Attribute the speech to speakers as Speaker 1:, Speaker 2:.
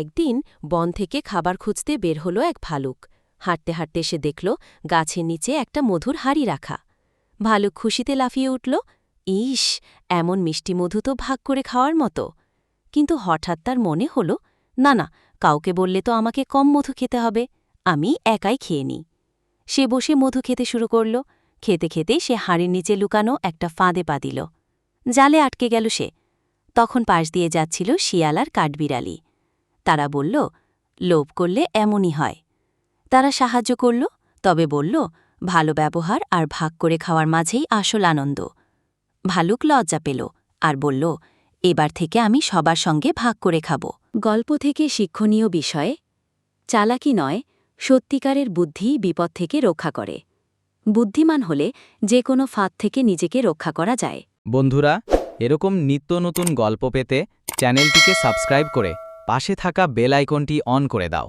Speaker 1: একদিন বন থেকে খাবার খুঁজতে বের হলো এক ভালুক। হাঁটতে হাঁটতে সে দেখল গাছের নিচে একটা মধুর হাড়ি রাখা। ভালুক খুশিতে লাফিয়ে উঠল, ইস, এমন মিষ্টি মধু তো ভাগ করে খাওয়ার মতো। কিন্তু হঠাৎ তার মনে হল, না না, কাউকে বললে তো আমাকে কম মধু খেতে হবে, আমি একাই খেয়ে নিই। সে বসে মধু খেতে শুরু করল। খেতে খেতে সে হাড়ির নিচে লুকানো একটা ফাঁদে পা দিল। জালে আটকে গেল সে। তখন পাশ দিয়ে যাচ্ছিল শিয়াল আর কাঠবিড়ালি। তারা বলল, লোভ করলে এমনই হয়। তারা সাহায্য করল, তবে বলল, ভালো ব্যবহার আর ভাগ করে খাওয়ার মাঝেই আসল আনন্দ। ভালুক লজ্জা পেল আর বলল, এবার থেকে আমি সবার সঙ্গে ভাগ করে খাব। গল্প থেকে শিক্ষণীয় বিষয়ে, চালাকি নয়, সত্যিকারের বুদ্ধি বিপদ থেকে রক্ষা করে। বুদ্ধিমান হলে যে কোনো ফাঁদ থেকে নিজেকে রক্ষা করা যায়।
Speaker 2: বন্ধুরা, এরকম নিত্য নতুন গল্প পেতে চ্যানেলটিকে সাবস্ক্রাইব করে পাশে থাকা বেল আইকনটি অন করে দাও।